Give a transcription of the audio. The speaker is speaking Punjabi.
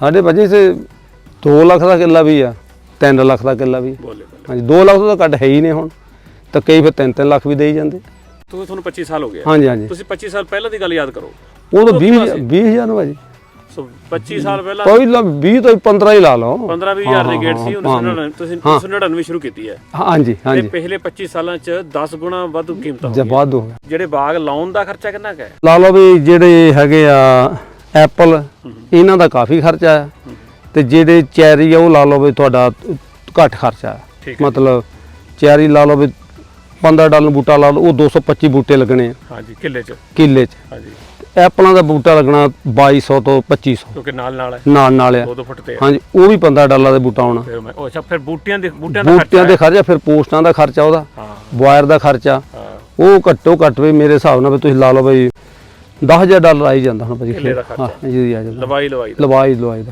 ਸਾਡੇ ਭਾਜੀ ਸੇ 2 ਲੱਖ ਦਾ ਕਿੱਲਾ ਵੀ ਆ 3 ਲੱਖ ਦਾ ਕਿੱਲਾ ਵੀ। ਬੋਲੇ। ਬੋਲੇ ਹਾਂਜੀ 2 ਲੱਖ ਤੋਂ ਤਾਂ ਘੱਟ ਹੈ ਹੀ ਨਹੀਂ ਹੁਣ। ਤਾਂ ਕਈ ਫਿਰ 3-3 ਲੱਖ ਵੀ ਦੇਈ ਜਾਂਦੇ। ਤੁਸੀਂ ਤੁਹਾਨੂੰ 25 ਸਾਲ ਹੋ ਗਏ ਹਾਂਜੀ ਹਾਂਜੀ। ਤੁਸੀਂ 25 ਸਾਲ ਪਹਿਲਾਂ ਦੀ ਗੱਲ ਯਾਦ ਕਰੋ। ਉਹ ਤਾਂ ਉਦੋਂ 20 ਕਿੰਨਾ ਸੀ? 20000 ਨੂੰ ਭਾਜੀ। ਸੋ 25 ਸਾਲ ਪਹਿਲਾਂ ਕੋਈ ਲਾ 20 ਤੋਂ 15 ਹੀ ਲਾ ਲਓ। 15 20000 ਦੇ ਗੇਟ ਸੀ ਹਾਂ, 1999 ਤੁਸੀਂ 1999 ਸ਼ੁਰੂ ਕੀਤੀ ਹੈ। ਹਾਂਜੀ ਤੇ ਹਾਂਜੀ। ਪਿਛਲੇ 25 ਸਾਲਾਂ ਚ 10 ਗੁਣਾ ਵੱਧ ਕੀਮਤਾਂ ਹੋ ਜੇ ਗਈਆਂ। ਵਾਧੂ ਹੋ ਗਿਆ। ਜਿਹੜੇ ਬਾਗ ਲਾਉਣ ਦਾ ਖਰਚਾ ਕਿੰਨਾ ਕੁ ਹੈ? ਲਾ ਲਓ ਵੀ ਜਿਹੜੇ ਹੈਗੇ ਆ ਐਪਲ ਇਹਨਾਂ ਦਾ ਕਾਫੀ ਖਰਚਾ ਹੈ। ਤੇ ਜਿਹੜੇ ਚੈਰੀ ਆ ਉਹ ਲਾ ਲਓ ਵੀ ਤੁਹਾਡਾ ਘੱਟ ਖਰਚਾ ਹੈ। ਹੈ ਮਤਲਬ ਚੈਰੀ ਲਾ ਲਓ ਵੀ 15 ਡਾਲਰ ਬੂਟਾ ਲਾ ਲਓ ਉਹ 225 ਬੂਟੇ ਲੱਗਣੇ ਆ। ਹਾਂਜੀ ਕਿੱਲੇ ਚ। ਕਿੱਲੇ 'ਚ। ਹਾਂਜੀ। ਐਪਲਾਂ ਦਾ ਬੂਟਾ ਲੱਗਣਾ 2200 ਤੋਂ 2500 ਕਿਉਂਕਿ ਨਾਲ ਨਾਲ ਹੈ। ਨਾਲ ਨਾਲ ਆ। 2-2 ਫੁੱਟ ਤੇ ਹੈ। ਹਾਂਜੀ ਉਹ ਵੀ 15 ਡਾਲਰ ਦਾ ਬੂਟਾ ਆਉਣਾ ਫਿਰ ਮੈਂ ਉਹ ਅੱਛਾ ਫਿਰ ਬੂਟਿਆਂ ਦੇ ਬੂਟਿਆਂ ਦਾ ਬੂਟਿਆਂ ਦੇ ਖਰਚਾ ਖਰਚਾ ਫਿਰ ਪੋਸਟਾਂ ਦਾ ਖਰਚਾ ਉਹਦਾ। ਹੈ। ਹਾਂ ਵਾਇਰ ਦਾ ਖਰਚਾ। ਹਾਂ। ਉਹ ਘੱਟੋ ਘੱਟ ਵੀ ਮੇਰੇ ਹਿਸਾਬ ਨਾਲ ਵੀ ਤੁਸੀਂ ਲਾ ਲਓ ਬਈ 10000 ਡਾਲਰ ਆ ਹੀ ਜਾਂਦਾ ਹੁਣ ਭਾਜੀ ਕਿੱਲੇ ਦਾ ਖਰਚਾ। ਹਾਂ ਜੀ ਆ ਜਾਂਦਾ। ਲਵਾਈ ਲਵਾਈ ਦਾ। ਲਵਾਈ ਲਵਾਈ ਦਾ।